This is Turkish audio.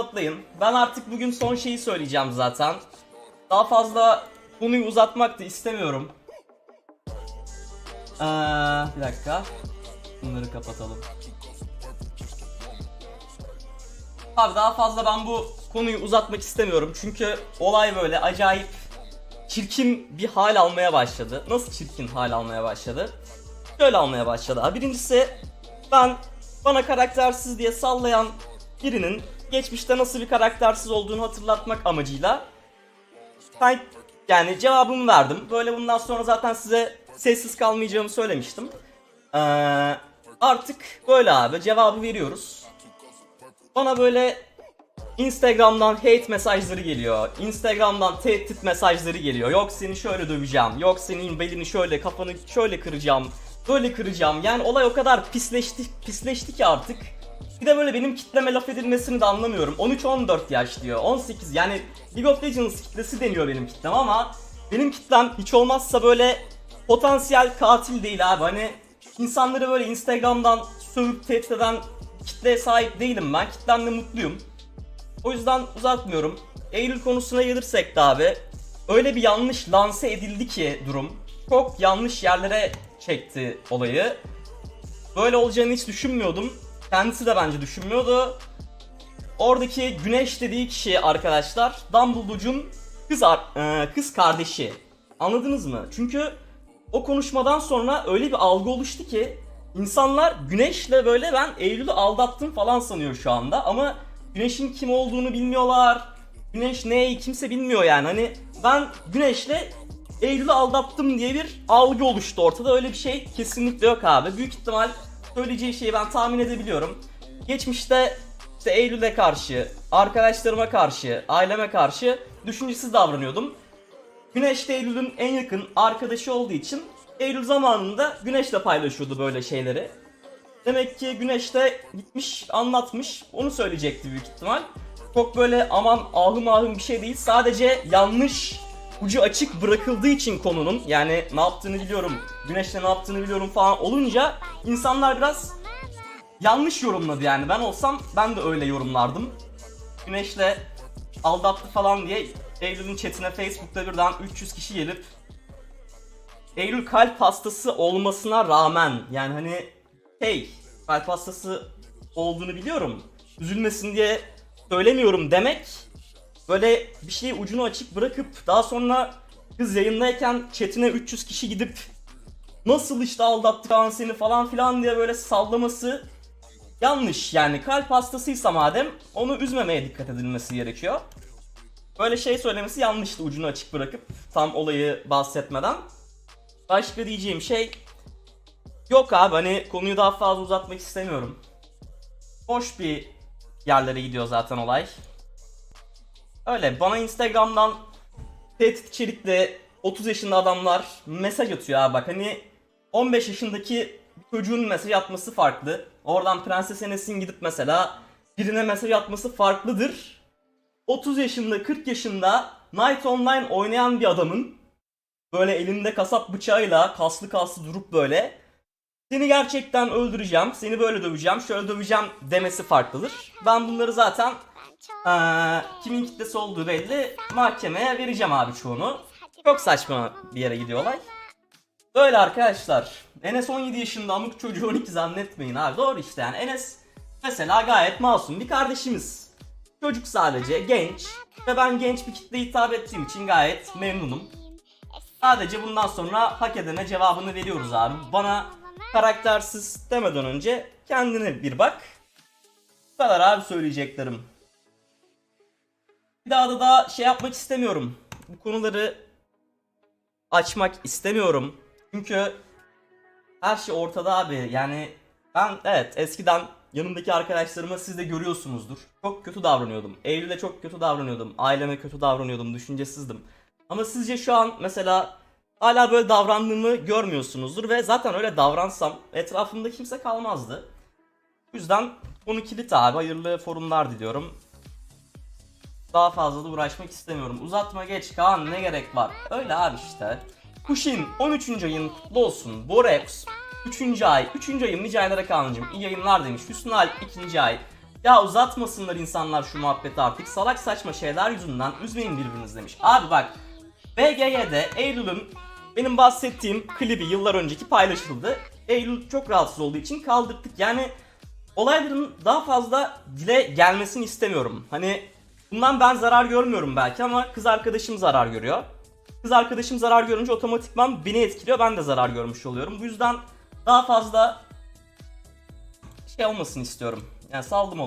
atlayın. Ben artık bugün son şeyi söyleyeceğim zaten. Daha fazla konuyu uzatmak da istemiyorum. Ee, bir dakika. Bunları kapatalım. Abi daha fazla ben bu konuyu uzatmak istemiyorum. Çünkü olay böyle acayip çirkin bir hal almaya başladı. Nasıl çirkin hal almaya başladı? Şöyle almaya başladı. Birincisi ben bana karaktersiz diye sallayan birinin geçmişte nasıl bir karaktersiz olduğunu hatırlatmak amacıyla ben yani cevabımı verdim. Böyle bundan sonra zaten size sessiz kalmayacağımı söylemiştim. Ee, artık böyle abi cevabı veriyoruz. Bana böyle Instagram'dan hate mesajları geliyor. Instagram'dan tehdit mesajları geliyor. Yok seni şöyle döveceğim. Yok senin belini şöyle kafanı şöyle kıracağım. Böyle kıracağım. Yani olay o kadar pisleşti, pisleşti ki artık. Bir de böyle benim kitleme laf edilmesini de anlamıyorum. 13-14 yaş diyor. 18 yani League of Legends kitlesi deniyor benim kitlem ama benim kitlem hiç olmazsa böyle potansiyel katil değil abi. Hani insanları böyle Instagram'dan sövüp tehdit eden kitleye sahip değilim ben. Kitlemle mutluyum. O yüzden uzatmıyorum. Eylül konusuna gelirsek de abi öyle bir yanlış lanse edildi ki durum. Çok yanlış yerlere çekti olayı. Böyle olacağını hiç düşünmüyordum. Kendisi de bence düşünmüyordu. Oradaki Güneş dediği kişi arkadaşlar Dumbledore'cun kız, e, kız kardeşi. Anladınız mı? Çünkü o konuşmadan sonra öyle bir algı oluştu ki insanlar Güneş'le böyle ben Eylül'ü aldattım falan sanıyor şu anda ama Güneş'in kim olduğunu bilmiyorlar. Güneş ne kimse bilmiyor yani. Hani ben Güneş'le Eylül'ü aldattım diye bir algı oluştu ortada. Öyle bir şey kesinlikle yok abi. Büyük ihtimal söyleyeceği şeyi ben tahmin edebiliyorum. Geçmişte işte Eylül'e karşı, arkadaşlarıma karşı, aileme karşı düşüncesiz davranıyordum. Güneş de Eylül'ün en yakın arkadaşı olduğu için Eylül zamanında Güneş'le paylaşıyordu böyle şeyleri. Demek ki Güneş de gitmiş anlatmış onu söyleyecekti büyük ihtimal. Çok böyle aman ahım ahım bir şey değil sadece yanlış ucu açık bırakıldığı için konunun yani ne yaptığını biliyorum, Güneş'le ne yaptığını biliyorum falan olunca insanlar biraz yanlış yorumladı yani. Ben olsam ben de öyle yorumlardım. Güneş'le aldattı falan diye Eylül'ün chatine Facebook'ta birden 300 kişi gelip Eylül kalp hastası olmasına rağmen yani hani hey kalp hastası olduğunu biliyorum. Üzülmesin diye söylemiyorum demek böyle bir şeyi ucunu açık bırakıp daha sonra kız yayındayken chatine 300 kişi gidip nasıl işte aldattı falan seni falan filan diye böyle sallaması yanlış yani kalp hastasıysa madem onu üzmemeye dikkat edilmesi gerekiyor. Böyle şey söylemesi yanlıştı ucunu açık bırakıp tam olayı bahsetmeden. Başka diyeceğim şey yok abi hani konuyu daha fazla uzatmak istemiyorum. Hoş bir yerlere gidiyor zaten olay. Öyle bana Instagram'dan tehdit içerikli 30 yaşında adamlar mesaj atıyor abi bak hani 15 yaşındaki çocuğun mesaj atması farklı. Oradan Prenses Enes'in gidip mesela birine mesaj atması farklıdır. 30 yaşında 40 yaşında Night Online oynayan bir adamın böyle elinde kasap bıçağıyla kaslı kaslı durup böyle seni gerçekten öldüreceğim, seni böyle döveceğim, şöyle döveceğim demesi farklıdır. Ben bunları zaten eee, kimin kitlesi olduğu belli mahkemeye vereceğim abi çoğunu. Çok saçma bir yere gidiyor olay. Böyle arkadaşlar. Enes 17 yaşında amık çocuğu 12 zannetmeyin abi. Doğru işte yani. Enes mesela gayet masum bir kardeşimiz. Çocuk sadece genç ve ben genç bir kitleye hitap ettiğim için gayet memnunum. Sadece bundan sonra hak edene cevabını veriyoruz abi. Bana karaktersiz demeden önce kendine bir bak. Bu kadar abi söyleyeceklerim. Bir daha da daha şey yapmak istemiyorum. Bu konuları açmak istemiyorum. Çünkü her şey ortada abi. Yani ben evet eskiden yanımdaki arkadaşlarıma siz de görüyorsunuzdur. Çok kötü davranıyordum. Eylül'e çok kötü davranıyordum. Aileme kötü davranıyordum. Düşüncesizdim. Ama sizce şu an mesela hala böyle davrandığımı görmüyorsunuzdur ve zaten öyle davransam etrafımda kimse kalmazdı. O yüzden konu kilit abi. Hayırlı forumlar diliyorum. Daha fazla da uğraşmak istemiyorum. Uzatma geç Kaan ne gerek var? Öyle abi işte. Kuşin 13. ayın kutlu olsun. Borex 3. ay. 3. ayın nice aylara Kaan'cım. İyi yayınlar demiş. Hüsnü Alp 2. ay. Ya uzatmasınlar insanlar şu muhabbeti artık. Salak saçma şeyler yüzünden üzmeyin birbirinizi demiş. Abi bak BGY'de Eylül'ün benim bahsettiğim klibi yıllar önceki paylaşıldı. Eylül çok rahatsız olduğu için kaldırdık. Yani olayların daha fazla dile gelmesini istemiyorum. Hani bundan ben zarar görmüyorum belki ama kız arkadaşım zarar görüyor. Kız arkadaşım zarar görünce otomatikman beni etkiliyor. Ben de zarar görmüş oluyorum. Bu yüzden daha fazla şey olmasını istiyorum. Yani saldım olayı.